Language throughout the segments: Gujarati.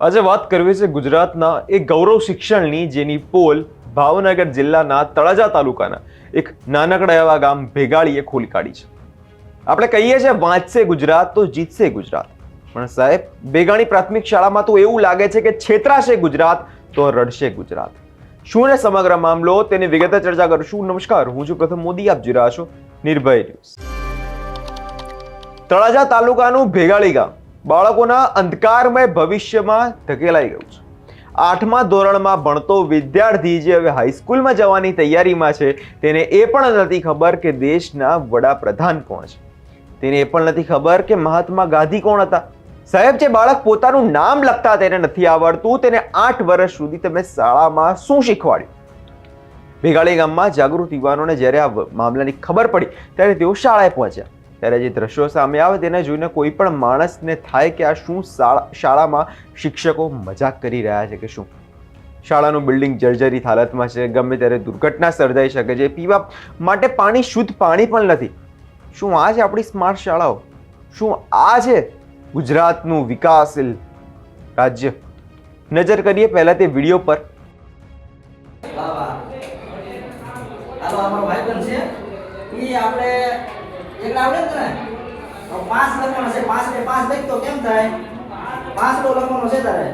આજે વાત કરવી છે ગુજરાતના એક ગૌરવ શિક્ષણની જેની પોલ ભાવનગર જિલ્લાના તળાજા તાલુકાના એક નાનકડા એવા ગામ ભેગાળીએ ખોલી કાઢી છે. આપણે કહીએ છીએ વાંચશે ગુજરાત તો જીતશે ગુજરાત. પણ સાહેબ ભેગાણી પ્રાથમિક શાળામાં તો એવું લાગે છે કે છેતરાશે ગુજરાત તો રડશે ગુજરાત. શું ને સમગ્ર મામલો? તેની વિગતે ચર્ચા કરશું. નમસ્કાર, હું છું પ્રથમ મોદી. આપ જોઈ રહ્યા છો નિર્ભય ન્યૂઝ. તળાજા તાલુકાનું ભેગાળી ગામ બાળકોના અંધકારમય ભવિષ્યમાં ધકેલાઈ ગયું છે. આઠમા ધોરણમાં ભણતો વિદ્યાર્થી જે હવે હાઈસ્કૂલમાં જવાની તૈયારીમાં છે, તેને એ પણ નથી ખબર કે દેશના વડાપ્રધાન કોણ છે. તેને એ પણ નથી ખબર કે મહાત્મા ગાંધી કોણ હતા. સાહેબ, જે બાળક પોતાનું નામ લખતા તેને નથી આવડતું, તેને આઠ વર્ષ સુધી તમે શાળામાં શું શીખવાડ્યું? ભેગાળી ગામમાં જાગૃત યુવાનોને જ્યારે આ મામલાની ખબર પડી, ત્યારે તેઓ શાળાએ પહોંચ્યા. ત્યારે જે દ્રશ્યો સામે આવે તેને જોઈને કોઈ પણ માણસને થાય કે આ શું શાળા શાળામાં શિક્ષકો મજાક કરી રહ્યા છે કે શું? શાળાનું બિલ્ડિંગ જર્જરિત હાલતમાં છે. ગમે ત્યારે દુર્ઘટના સર્જાઈ શકે છે. પીવા માટે પાણી શુદ્ધ પાણી પણ નથી. શું આ છે આપણી સ્માર્ટ શાળાઓ? શું આ છે ગુજરાતનું વિકાસશીલ રાજ્ય? નજર કરીએ પહેલાં તે વીડિયો પર. આપણે એકલા આવડે ને. તને તો પાંચ લખવાનો છે પાંચ ને પાંચ લખ તો કેમ થાય? પાંચ નો લખવાનો છે તારે.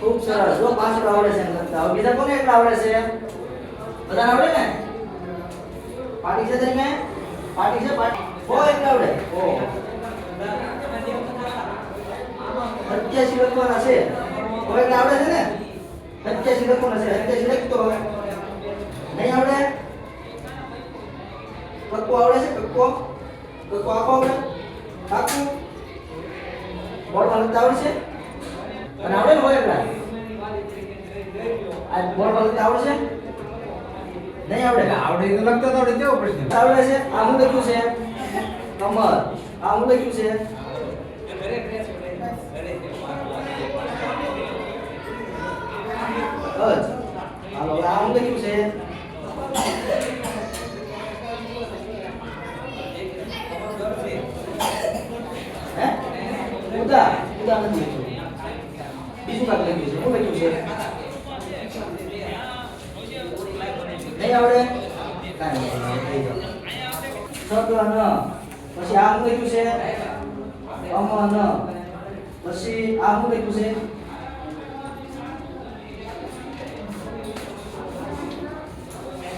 ખૂબ સરસ. જો પાંચ નો આવડે છે ને લખતા હવે બીજા કોને એટલા આવડે છે? બધા આવડે ને? પાટી છે તને? પાટી છે પાટી. ઓ એટલા આવડે. ઓ. સત્યાસી લખવાના છે. ઓ એકલા આવડે છે ને? સત્યાસી લખવાના છે. સત્યાસી લખતો હવે. નહીં આવડે? કક્કો આવડે છે? કક્કો કક્કો આપો આવડે બોર્ડ બોર્ડમાં લખતા આવડે છે અને આવડે ને હોય એટલા? આ બોર્ડમાં લખતા આવડે છે નહીં આવડે. આવડે તો લખતા આવડે કેવો પ્રશ્ન? આવડે છે? આ હું લખ્યું છે? કમર આ હું લખ્યું છે? અજ હાલો આ હું લખ્યું છે હે ઉદા ઉદા નથી લખ્યું બીજું કાંઈક લખ્યું છે શું લખ્યું છે નહીં આવડે કાંઈ નહીં થઈ ગયું સગન પછી આ શું લખ્યું છે અમન પછી આ શું લખ્યું છે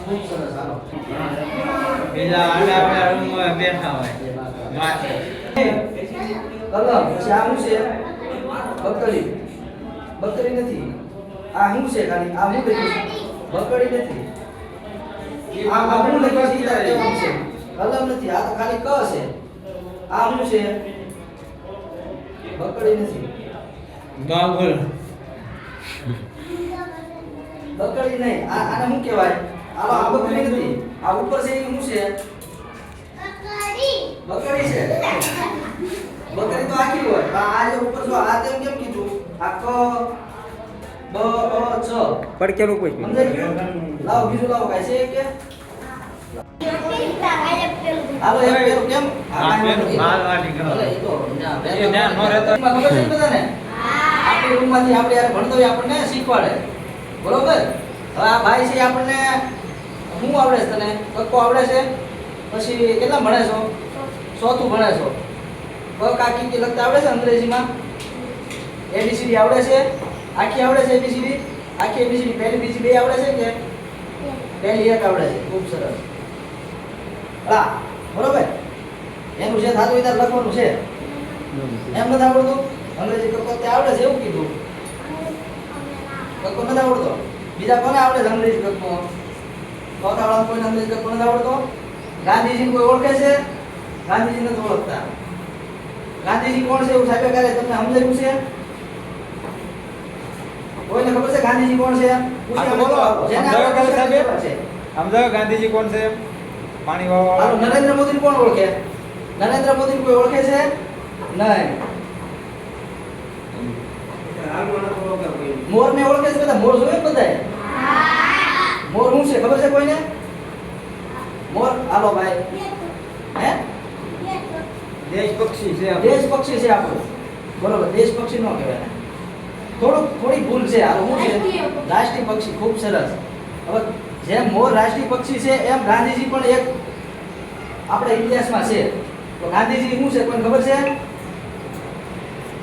ખૂબ સરસ હાલો બીજા આડા આપણા રૂમમાં બેઠા હોય વાંચે. કલમ પછી આ શું છે બકરી બકરી નથી. આ શું છે ખાલી? આ શું લખ્યું છે. બકરી નથી. આ આ હું લખ્યું છે તારે કહેવાનું છે. કલમ નથી આ તો ખાલી ક છે. આ શું છે? બકરી નથી. બાબુલ બકરી નહીં આ આને શું કહેવાય? આ આ બકરી નથી. આ ઉપર છે એ શું છે? બકરી છે. બકરી તો આખી હોય. આ જે ઉપર જો આ તેમ કેમ કીધું? આ ક બ અ ચ. પડકેલું કોઈ ગયું? બીજું લાવ કાઈ છે કે? હાલો એક પેલું કેમ? હા, પેલું બાર વાટી ગયો. ભલે, તો ન્યા બે એ ન્યા નો રહેતો. ખબર છે બધાને? આપણી રૂમમાંથી આપણે યાર ભણતો હોય આપણને શીખવાડે. બરોબર? હવે આ ભાઈ છે આપણને શું આવડે છે તને? કક્કો આવડે છે? પછી કેટલા ભણે છો? ચોથું ભણે છો. ક કાકી કે લખતા આવડે છે અંગ્રેજીમાં? એબીસીડી આવડે છે? આખી આવડે છે એબીસીડી આખી એબીસીડી પહેલી, બીજી બે આવડે છે કે? પહેલી એક આવડે છે. ખૂબ સરસ. હા, બરોબર. એનું જે થતું હોય લખવાનું છે. એમ નથી આવડતું? અંગ્રેજી કક્કો તે આવડે છે એવું કીધું. કક્કો નથી આવડતો? બીજા કોને આવડે છે અંગ્રેજી કક્કો? ચોથા કોઈ અંગ્રેજી કક્કો નથી આવડતો? ગાંધીજી કોઈ ઓળખે છે? ગાંધીજી નથી ઓળખતા. ગાંધીજી કોણ છે એવું સાહેબે કરે તમને સમજાયું છે? કોઈને ખબર છે ગાંધીજી કોણ છે? આ તો બોલો. ક્યારે સાહેબે? સમજાવો ગાંધીજી કોણ છે? પાણી વાળા નરેન્દ્ર મોદી કોણ ઓળખે? નરેન્દ્ર મોદી કોઈ ઓળખે છે? નહીં. મોર ને ઓળખે છે બધા? મોર જોયે બધાય મોર શું છે? ખબર છે કોઈને? મોર? હાલો ભાઈ. હે? દેશ પક્ષી છે દેશ પક્ષી છે આપણું. બરોબર દેશ પક્ષી નો કહેવાય. થોડુંક થોડી ભૂલ છે. આ શું છે રાષ્ટ્રીય પક્ષી. ખૂબ સરસ. હવે જેમ મોર રાષ્ટ્રીય પક્ષી છે એમ ગાંધીજી પણ એક આપણા ઇતિહાસમાં છે. તો ગાંધીજી શું છે કોઈને ખબર છે?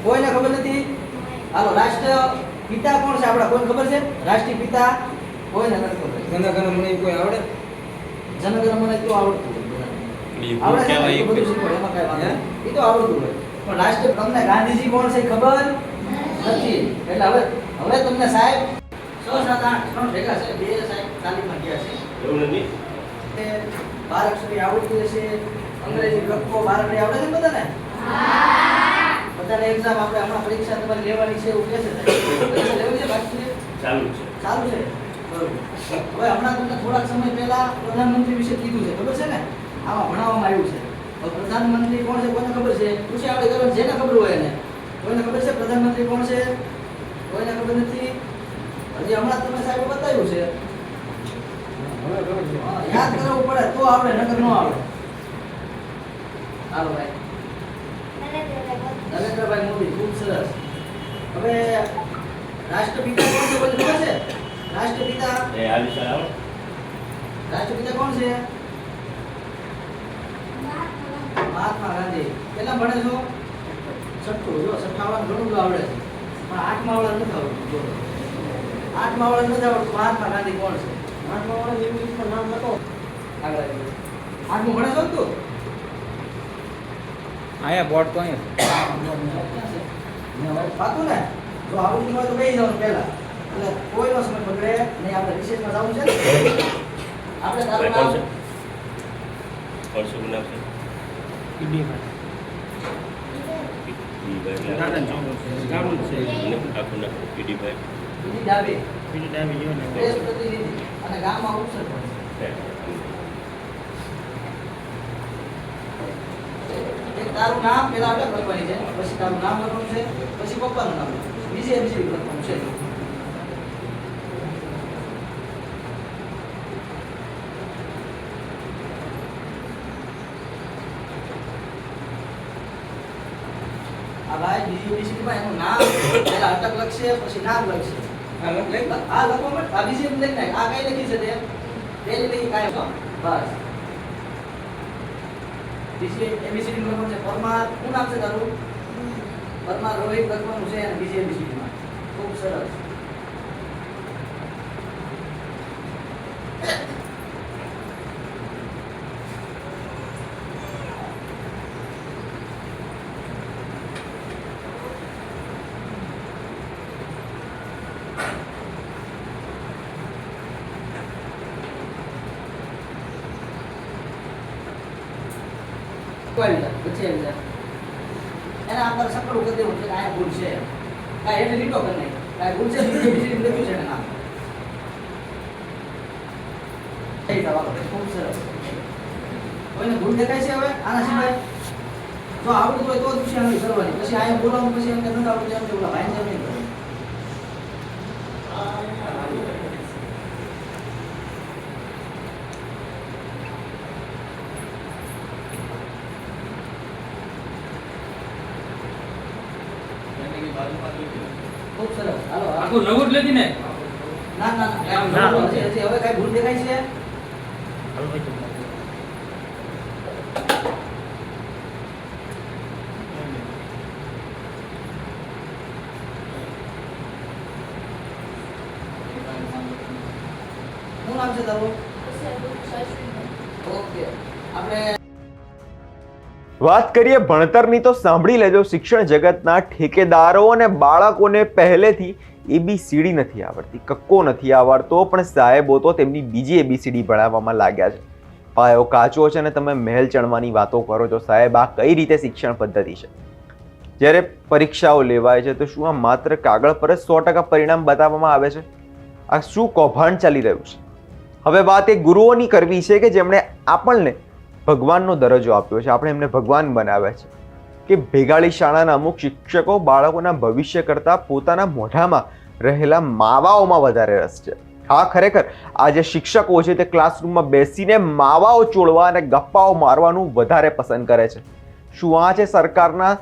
કોઈને ખબર નથી? હાલો રાષ્ટ્ર પિતા કોણ છે આપણા? કોઈને ખબર છે? રાષ્ટ્રીય પિતા કોઈને નથી ખબર. જનગણ મને કોઈ આવડે? જનગણ મને તો આવડતું આવડે એ બધું શીખવાડે, એમાં કાંઈ વાંધો એ તો આવડતું હોય. પણ રાષ્ટ્ર તમને ગાંધીજી કોણ છે ખબર? નથી. એટલે હવે હવે તમને સાહેબ છ સાત આઠ ત્રણ ભેગા છે. બે સાહેબ તાલીમમાં ગયા છે. એ બાર અક્ષરી આવડતી હશે. અંગ્રેજી લખવો બાર અક્ષરી આવડે છે બધાને? બધાને એક્ઝામ આપણે હમણાં પરીક્ષા તમારી લેવાની છે એવું કહે છે. પરીક્ષા લેવાની છે બાકી ચાલુ છે. ચાલુ છે? હવે હમણાં તમને થોડાક સમય પહેલા પ્રધાનમંત્રી વિશે કીધું છે. ખબર છે ને? આમાં ભણાવવામાં આવ્યું છે. પ્રધાનમંત્રી કોણ છે કોને ખબર છે? પૂછી આપણે ખબર જેને ખબર હોય એને. કોઈને ખબર છે પ્રધાનમંત્રી કોણ છે? કોઈને ખબર નથી? હજી હમણાં તમે સાહેબ બતાવ્યું છે. યાદ કરવું પડે તો આવડે નકર ન આવડે. હાલો ભાઈ. નરેન્દ્રભાઈ મોદી ખૂબ સરસ. હવે રાષ્ટ્રપિતા કોણ છે ખબર છે? રાષ્ટ્રપિતા? રાષ્ટ્રપિતા કોણ છે? મહાત્મા ગાંધી. કેટલા ભણે છો? છઠ્ઠું જો વાળા ઘણું બધું આવડે છે. પણ આઠમા માવડા નથી આવડતું જો. આઠમા વાળા નથી આવડતું મહાત્મા ગાંધી કોણ છે? મહાત્મા માવડા ઇંગ્લિશ પર નામ લખો. આગળ આવી આઠમું ભણે છો તું? અહીંયા બોર્ડ તો અહીંયા પાતું ને? જો આવડતું હોય તો બેસી જવાનું પહેલા. એટલે કોઈનો સમય બગડે નહીં આપણે વિશેષમાં જવું છે. આપણે તારું નામ? શું નામ છે? ઈ ભાઈ ગાર્ડન છે. ગાર્ડન છે. અને અને ગામમાં એક તારું નામ પેલા અટક લખવાની છે પછી તારું નામ લખવાનું છે પછી પપ્પાનું નામ છે બીજી એબીસીડી લખવાનું છે આ ભાઈ બીજી એબીસીડી માં એનું નામ અટક લખશે પછી નામ લખશે. હા, લખ, લખ. આ આ બીજી લખી નાખ. આ કઈ લખી છે તે? પેલી લખી કાંઈ. બસ. બીજી એબીસીડી લખવાનું છે પરમાર. શું નામ છે તારું? પરમાર રોહિત લખવાનું છે અને બીજી એબીસીડી માં. ખૂબ સરસ. કોઈ આવી પછી આવી જાય એને તારે સકડું કરી છે કે એટલે લીટો કરી નહીં આ ભૂલ બીજી લખ્યું છે નામ. થઈ જાવ ખૂબ સરસ. કોઈને ભૂલ છે આના સિવાય? જો આવડતું હોય તો જ વિષય કરવાની પછી આ બોલવાનું પછી એમ કે નથી આવડતું, એમ કે જેમ નહીં ખૂબ સરસ. હાલો. આખું નવું જ લેતી ને? ના ના હવે કઈ ભૂલ દેખાય છે શું નામ છે તારું ઓકે આપણે વાત કરીએ ભણતરની તો સાંભળી લેજો. શિક્ષણ જગતના ઠેકેદારો અને બાળકોને પહેલેથી એબીસીડી નથી આવડતી, કક્કો નથી આવડતો, પણ સાહેબો તો તેમની બીજી એબીસીડી ભણાવવામાં લાગ્યા છે. પાયો કાચો છે અને તમે મહેલ ચણવાની વાતો કરો છો. સાહેબ, આ કઈ રીતે શિક્ષણ પદ્ધતિ છે? જ્યારે પરીક્ષાઓ લેવાય છે તો શું આ માત્ર કાગળ પર જ સો ટકા પરિણામ બતાવવામાં આવે છે? આ શું કૌભાંડ ચાલી રહ્યું છે? હવે વાત એ ગુરુઓની કરવી છે કે જેમણે આપણને ભગવાનનો દરજ્જો આપ્યો છે. આપણે એમને ભગવાન બનાવ્યા છે. કે ભેગાળી શાળાના અમુક શિક્ષકો બાળકોના ભવિષ્ય કરતાં પોતાના મોઢામાં રહેલા માવાઓમાં વધારે રસ છે. હા, ખરેખર, આ જે શિક્ષકો છે તે ક્લાસરૂમમાં બેસીને માવાઓ ચોળવા અને ગપ્પાઓ મારવાનું વધારે પસંદ કરે છે. શું આ છે સરકારના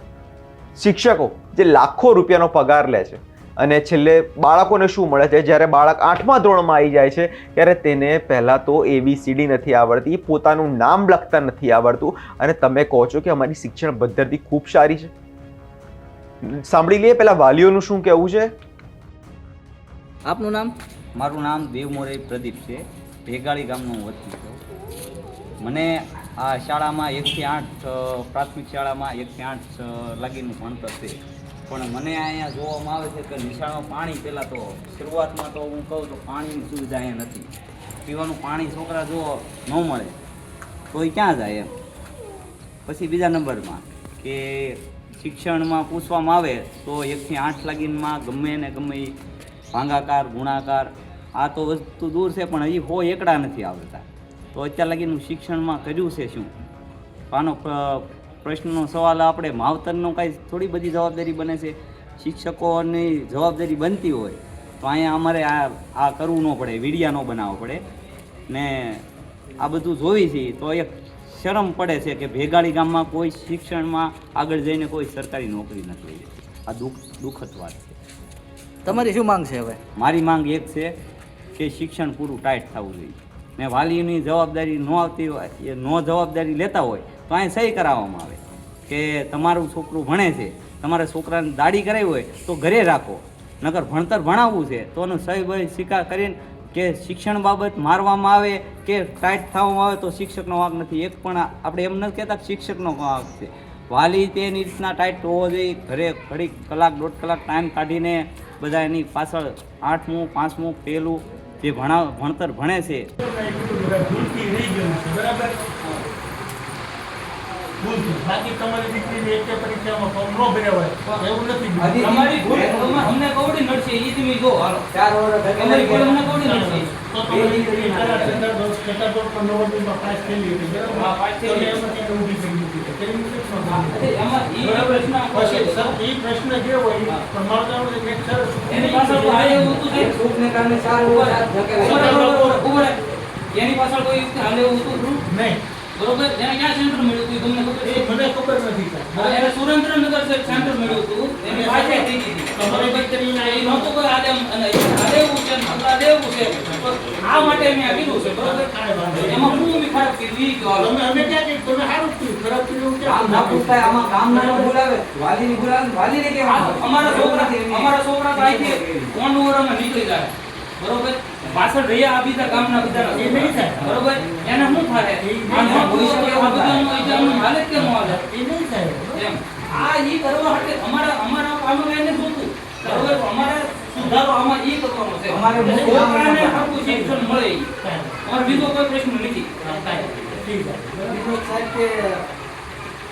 શિક્ષકો જે લાખો રૂપિયાનો પગાર લે છે? અને છેલ્લે બાળકોને શું મળે છે? જ્યારે બાળક આઠમા ધોરણમાં આવી જાય છે ત્યારે તેને પહેલાં તો એબીસીડી નથી આવડતી. પોતાનું નામ લખતા નથી આવડતું. અને તમે કહો છો કે અમારી શિક્ષણ પદ્ધતિ ખૂબ સારી છે. સાંભળી લઈએ પહેલાં વાલીઓનું શું કહેવું છે? આપનું નામ? મારું નામ દેવમોરે પ્રદીપ છે. ભેગાળી ગામનો હું વતની છું. મને આ શાળામાં એકથી આઠ પ્રાથમિક શાળામાં એકથી આઠ લાગીનું ભણતર છે. પણ મને અહીંયા જોવામાં આવે છે કે નિશાળમાં પાણી પહેલાં તો શરૂઆતમાં તો હું કહું તો પાણીની સુવિધા અહીંયા નથી. પીવાનું પાણી છોકરા જો ન મળે. તો એ ક્યાં જાય એમ? પછી બીજા નંબરમાં કે શિક્ષણમાં પૂછવામાં આવે તો એકથી આઠ લાગીનમાં ગમે ને ગમે ભાંગાકાર, ગુણાકાર, આ તો વસ્તુ દૂર છે પણ હજી હો એકડા નથી આવડતા. તો અત્યાર લાગીનું શિક્ષણમાં કર્યું છે શું? આનો પ્રશ્નનો સવાલ આપણે માવતરનો કાંઈ થોડી બધી જવાબદારી બને છે? શિક્ષકોની જવાબદારી બનતી હોય તો અહીંયા અમારે આ આ કરવું ન પડે વિડીયા ન બનાવવો પડે. ને આ બધું જોઈ છે તો એક શરમ પડે છે કે ભેગાળી ગામમાં કોઈ શિક્ષણમાં આગળ જઈને કોઈ સરકારી નોકરી નથી આ દુઃખ દુઃખદ વાત છે. તમારી શું માંગ છે હવે? મારી માંગ એક છે કે શિક્ષણ પૂરું ટાઈટ થવું જોઈએ. ને વાલીની જવાબદારી ન આવતી હોય એ ન જવાબદારી લેતા હોય તો અહીં સહી કરાવવામાં આવે કે તમારું છોકરું ભણે છે, તમારે છોકરાને દાડી કરાવી હોય તો ઘરે રાખો. નગર ભણતર ભણાવવું છે તો એનો સહી ભાઈ સ્વીકાર કરીને કે શિક્ષણ બાબત મારવામાં આવે કે ટાઈટ થવામાં આવે તો શિક્ષકનો વાંક નથી. એક પણ આપણે એમ નથી કહેતા શિક્ષકનો વાંક છે. વાલી તેની રીતના ટાઈટ હોવો જોઈએ. ઘરે ઘડી કલાક, દોઢ કલાક ટાઈમ કાઢીને બધા એની પાછળ આઠમું, પાંચમું પહેલું જે ભણા ભણતર ભણે છે. ભૂલથી રહી ગયું છે બરાબર ભૂલથી. બાકી તમારી દીકરીને એક પરીક્ષામાં ફોર્મ ન ભર્યા હોય એવું નથી તમારી ભૂલ અમને કવડી નડશે એ તમે જો. હાલો ચાર વર્ષ તમારી ભૂલ અમને કવડી નડશે તો તમારી દીકરી કદાચ છઠ્ઠા ધોરણ- છઠ્ઠા ધોરણમાં નવમુમાં પાસ થયેલી હતી, બરાબર? હા, પાસ થયેલી. તો એમાંથી એને ઊભી કરી દીધી હતી. તેની મુજબ શું કરવું? અરે એમાં ઈ પ્રશ્ન પછી સર, ઈ પ્રશ્ન જે હોય કે એની પાછળ એવું હતું? સુખને કારણે. એની પાછળ કોઈ હાલે એવું હતું નહીં. બરોબર એને ક્યાં સેન્ટર મળ્યું હતું તમને ખબર છે મને ખબર નથી હા, એને સુરેન્દ્રનગર છે સેન્ટર મળ્યું હતું એની પાસે થઈ ગઈ. તમારી દીકરીને એ નહોતું કોઈ હાલે એવું છે ને હમણાં છે આ માટે મેં આ કીધું છે બરોબર. એમાં હું બી ખરાબ કીધી કે તમે અમે ક્યાં કે તમે સારું કીધું. ખરાબ કીધું કે આ ના? પૂછાય, આમાં કામ ના બોલાવે વાલીની બોલાવે ને વાલીને કહેવાનું. અમારા છોકરા. અમારા છોકરા તો અહીંથી કોંડુવરામાં નીકળી જાય બરોબર? પાછળ રહ્યા આ બીજા ગામના બધા એ નહીં થાય. બરોબર? એને શું થાય? આ શકે આ બધાનું એ જાણવું હાલે કેમ હાલે એ નહીં થાય. એમ. આ ઈ કરવા માટે અમારા અમારા આમાં એને જોતું બરોબર? અમારે સુધારો આમાં ઈ કરવાનો છે. અમારે છોકરાને કામ શિક્ષણ મળે ઓર બીજો કોઈ પ્રશ્ન નથી. ઠીક છે. બીજો સાહેબ કે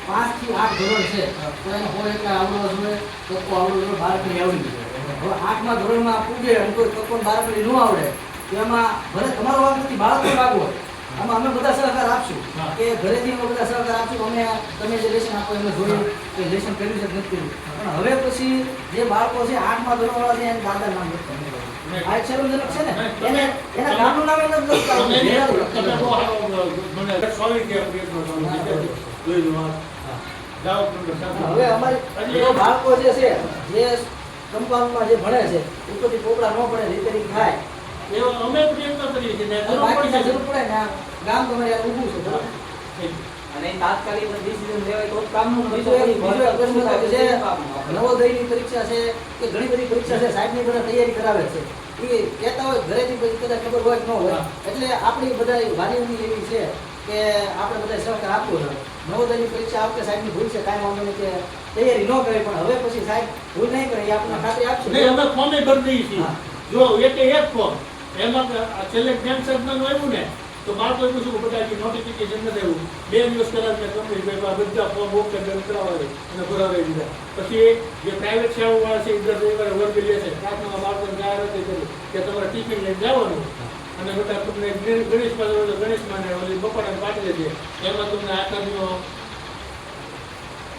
પાંચથી આઠ ધોરણ છે. તો એને હોય એટલે આવડવા જોઈએ તો આવડો બાર કરી આવડી જાય આઠમા ધોરણમાં પૂગે અને કોઈ બાળકને ન આવડે. તો એમાં ભલે તમારો વાંક નથી બાળકનો હોય. આમાં અમે બધા સહકાર આપશું. કે ઘરેથી અમે બધા સહકાર આપશું. અમે તમે જે લેશન આપો એમને જોયું કે લેશન કર્યું છે નથી કર્યું. પણ હવે પછી જે બાળકો છે આઠમા ધોરણવાળા છે એને દાદા નામ લખતા આ એક શરમજનક છે ને? એને એના ગામનું નામ લખતા. હવે અમારી બાળકો જે છે જે કંપાઉન્ડમાં જે ભણે છે ઉપરથી પોપડા ન પડે રિપેરિંગ થાય. એવો અમે પ્રયત્ન કરીએ છીએ ને જરૂર પડે ને ગામ તમારે ઊભું છે બરાબર? અને તાત્કાલિક ડિસિઝન લેવાય તો કામનું બીજો એક બીજો હતો કે નવોદયની પરીક્ષા છે કે ઘણી બધી પરીક્ષા છે સાહેબની બધા તૈયારી કરાવે છે. એ કહેતા હોય ઘરેથી પછી કદાચ ખબર હોય ન હોય. એટલે આપણી બધા વાલીઓની એવી છે કે આપણે બધા સહકાર આપવો જોઈએ. નવોદયની પરીક્ષા આ વખતે સાહેબની ભૂલ છે? કાંઈ વાંધો નહીં કે તૈયારી ન કરે પણ હવે પછી સાહેબ ભૂલ નહીં કરે એ આપણને ખાતરી આપશે. નહીં, અમે ફોર્મે ભરી દઈએ છીએ. જો એક એક ફોર્મ એમાં છેલ્લે જ્ઞાન સર્જનનું આવ્યું ને તો બાળકોએ પૂછ્યું કે બધા નોટિફિકેશન નથી આવ્યું. બે દિવસ પહેલાં મેં કંપની આ બધા ફોર્મ ઓકે કરાવે અને ભરાવી દીધા. પછી જે પ્રાઇવેટ શાળાવાળા છે એ દર રવિવારે વર્ગ લે છે. પ્રાર્થનામાં બાળકોને જાહેરાત કરી કે તમારે ટિફિન લઈને જવાનું. અને બધા તમને ગણેશ ગણેશમાં ને ઓલી બપોરે પાટલે છે. એમાં તમને આકારનો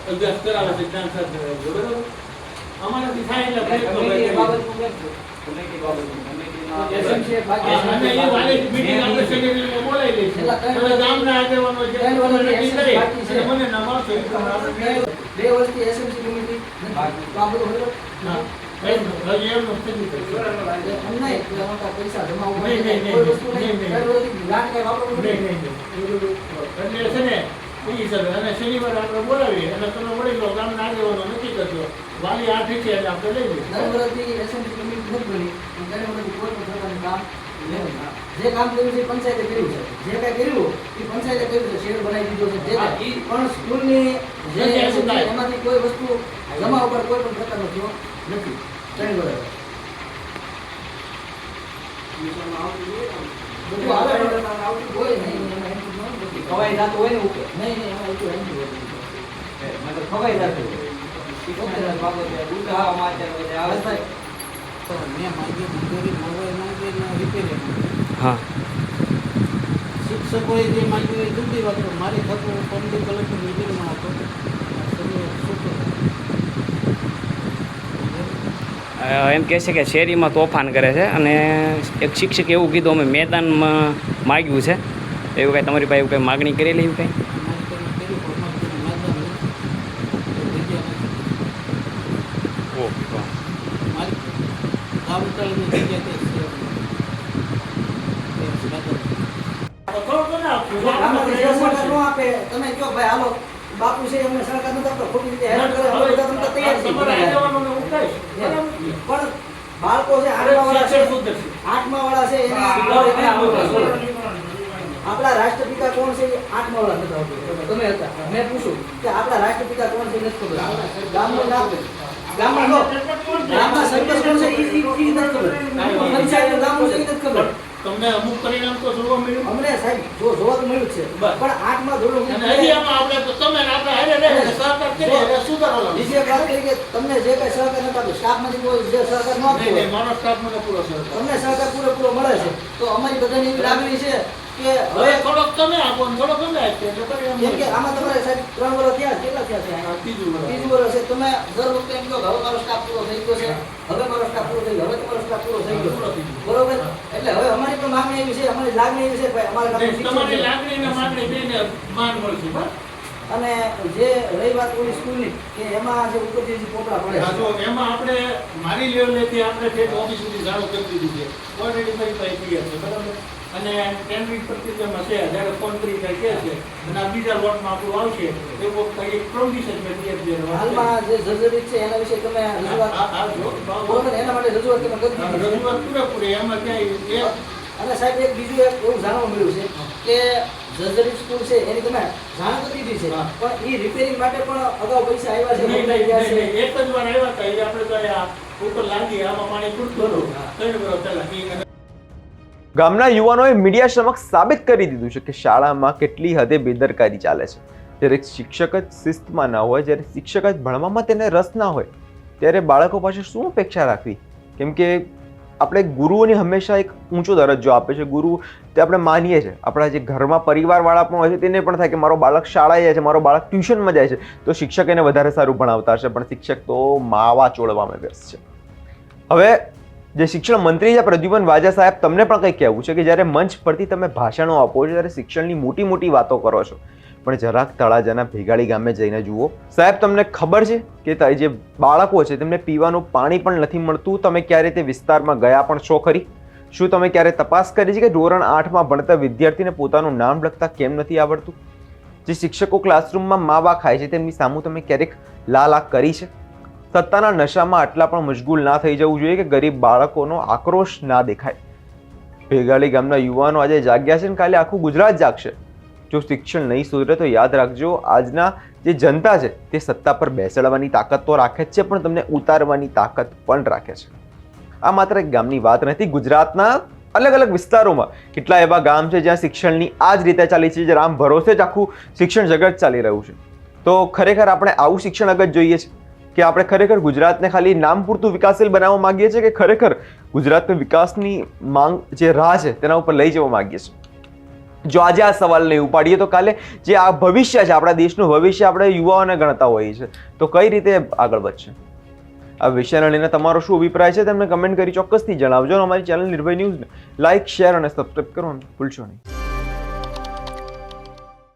અભ્યાસ કરાવે છે જ્ઞાન સર્જન બરોબર? અમારાથી થાય એટલે પ્રયત્નો કરીએ. છે? છે. છે. બે વર્ષથી એસએમસી કમિટી નથી. જ શનિવારે આપણે બોલાવીએ અને તમે ગામના આગેવાનો નક્કી કરજો વાલી છે એટલે આપણે લઈ લઈએ દર વર્ષથી એસએમસી કમિટી નથી બની દર વર્ષથી કોઈ પણ પ્રકારનું કામ જે કામ કર્યું છે પંચાયતે કર્યું છે જે કાંઈ કર્યું એ પંચાયતે કર્યું છે શેડ બનાવી દીધો છે જે પણ સ્કૂલની જે નથી, નથી. એમાંથી કોઈ વસ્તુ જમા ઉપર કોઈ પણ પ્રકારનો થયો નથી. ત્રણ વર્ષ. ખવાઈ જાતું હોય ને ઉકે નહીં ખવાઈ જાતું હોય. હા. શિક્ષકોએ જે માંગ્યું એ જુદી વાત મારી થતું પંડિત કલેક્ટર મિટિંગમાં હતો તમે શું કરો? અ, એમ કહે છે કે શેરીમાં તોફાન કરે છે અને એક શિક્ષકે એવું કીધું અમે મેદાનમાં માગ્યું છે એવું કાંઈ તમારી પાસે એવું કંઈ માગણી કરેલી એવું કંઈ તમે કહો ભાઈ હાલો બાપુ છે એમને સરકાર નથી આપતો ખોટી રીતે હેરાન કરે અમે બધા તમને તૈયાર ઉઠાવીશ. પણ બાળકો છે આઠમા વાળા છે આઠમા વાળા છે. આપણા રાષ્ટ્રપિતા કોણ છે આઠમા વાળા નથી. તમે હતા. મેં પૂછું કે આપણા રાષ્ટ્રપિતા કોણ છે નથી ખબર. ગામનું નામ? ગામમાં ગામમાં સરપંચ કોણ છે એ નથી ખબર. પંચાયતનું ગામ છે એ નથી ખબર. તમને અમુક પરિણામ તો જોવા મળ્યું? અમને સાહેબ જો જોવા તો મળ્યું છે. પણ આઠમાં ધોરણ અને અહીંયામાં આપણે તો તમે આપણે હારે રહીને સહકાર કરીએ એટલે સુધારો બીજી વાત કરી કે તમને જે કઈ સહકાર નથી આપ્યો સ્ટાફમાંથી કોઈ જે સહકાર ન આપ્યો મારો સ્ટાફ મને પૂરો સહકાર. તમને સહકાર પૂરેપૂરો મળે છે. તો અમારી બધાની એવી લાગણી છે કે હવે હવે થોડોક તમે આપો થોડોક અમે આપીએ એટલે પરિણામ કે આમાં તમારે સાહેબ ત્રણ વર્ષ થયા કેટલા થયા છે? ત્રીજું વર્ષ. ત્રીજું વર્ષ છે. તમે દર વખતે એમ કહો હવે મારો સ્ટાફ પૂરો થઈ ગયો છે. હવે મારો સ્ટાફ પૂરો થઈ ગયો. હવે તમારો સ્ટાફ પૂરો થઈ ગયો. બરોબર? એટલે હવે અમારી પણ માંગણી એવી છે અમારી લાગણી એવી છે ભાઈ અમારા ગામનું નહીં, શિક્ષણ તમારી લાગણી ને માંગણી બેને માન મળશે બસ. અને જે રહી વાત ઓલી સ્કૂલની કે એમાં જે ઉપરથી જે પોપડા પડે જો એમાં આપણે મારી લેવલેથી આપણે ઠેઠ ઓફિસ સુધી જાણો કરી દીધી છે. ઓલરેડી મારી પાસે ક્લિયર છે બરાબર? અને કેન્દ્રિત પ્રક્રિયામાં છે જ્યારે ફોન કરી કે છે અને આ બીજા લોટમાં આપણું આવશે એવો કંઈ પ્રોવિઝન મેં ક્લિયર ક્લિયર હાલમાં જે જર્જરિત છે એના વિશે તમે રજૂઆત એના માટે રજૂઆત તમે કરી રજૂઆત પૂરેપૂરી એમાં ક્યાંય અને સાહેબ એક બીજું એક એવું જાણવા મળ્યું છે કે જર્જરિત સ્કૂલ છે એની તમે જાણ કરી દીધી છે પણ એ રિપેરિંગ માટે પણ અગાઉ પૈસા આવ્યા છે નહીં, નહીં, એક જ વાર આવ્યા હતા એ આપણે તો આ ઉપર લાગી આમાં પાણી ખૂટતું હતું. કઈ ઈ ગામના યુવાનોએ મીડિયા સમક્ષ સાબિત કરી દીધું છે કે શાળામાં કેટલી હદે બેદરકારી ચાલે છે. જ્યારે શિક્ષક જ શિસ્તમાં ના હોય, જ્યારે શિક્ષક જ ભણવામાં તેને રસ ના હોય, ત્યારે બાળકો પાસે શું અપેક્ષા રાખવી? કેમ કે આપણે ગુરુઓને હંમેશા એક ઊંચો દરજ્જો આપે છે. ગુરુ તે આપણે માનીએ છીએ. આપણા જે ઘરમાં પરિવારવાળા પણ હોય છે, તેને પણ થાય કે મારો બાળક શાળાએ જાય છે, મારો બાળક ટ્યુશનમાં જાય છે, તો શિક્ષક એને વધારે સારું ભણાવતા હશે. પણ શિક્ષક તો માવા ચોળવામાં વ્યસ્ત છે. હવે જે શિક્ષણ મંત્રી છે પ્રદ્યુમન વાજા સાહેબ, તમને પણ કંઈક કહેવું છે કે જ્યારે મંચ પરથી તમે ભાષણો આપો છો, ત્યારે શિક્ષણની મોટી મોટી વાતો કરો છો. પણ જરાક તળાજાના ભેગાડી ગામે જઈને જુઓ. સાહેબ, તમને ખબર છે કે જે બાળકો છે તેમને પીવાનું પાણી પણ નથી મળતું. તમે ક્યારે તે વિસ્તારમાં ગયા પણ છો ખરી? શું તમે ક્યારે તપાસ કરી છે કે ધોરણ આઠમાં ભણતા વિદ્યાર્થીને પોતાનું નામ લખતા કેમ નથી આવડતું? જે શિક્ષકો ક્લાસરૂમમાં માવા ખાય છે, તેમની સામું તમે ક્યારેક લાલાક કરી છે? સત્તાના નશામાં આટલા પણ મશગુલ ના થઈ જવું જોઈએ કે ગરીબ બાળકોનો આક્રોશ ના દેખાય. ભેગાલી ગામના યુવાનો આજે જાગ્યા છે ને કાલે આખું ગુજરાત જાગશે. જો શિક્ષણ નહીં સુધરે તો યાદ રાખજો, આજના જે જનતા છે તે સત્તા પર બેસાડવાની તાકાત તો રાખે જ છે, પણ તમને ઉતારવાની તાકાત પણ રાખે છે. આ માત્ર એક ગામની વાત નથી, ગુજરાતના અલગ અલગ વિસ્તારોમાં કેટલા એવા ગામ છે જ્યાં શિક્ષણની આ જ રીતે ચાલી છે, જે રામ ભરોસે જ આખું શિક્ષણ જગત ચાલી રહ્યું છે. તો ખરેખર આપણે આવું શિક્ષણ અગત જોઈએ છે કે આપણે ખરેખર ગુજરાતને ખાલી નામ પૂરતું વિકાસશીલ બનાવવા માંગીએ છીએ કે ખરેખર ગુજરાતને વિકાસની માંગ જે રાહ છે તેના ઉપર લઈ જવા માંગીએ છીએ? જો આજે આ સવાલ નહીં ઉપાડીએ તો કાલે જે આ ભવિષ્ય છે, આપણા દેશનું ભવિષ્ય, આપણે યુવાઓને ગણતા હોઈએ છીએ, તો કઈ રીતે આગળ વધશે? આ વિષયને લઈને તમારો શું અભિપ્રાય છે તમને કમેન્ટ કરી ચોક્કસથી જણાવજો અમારી ચેનલ નિર્ભય ન્યૂઝને લાઇક શેર અને સબસ્ક્રાઈબ કરવાનું ભૂલશો નહીં.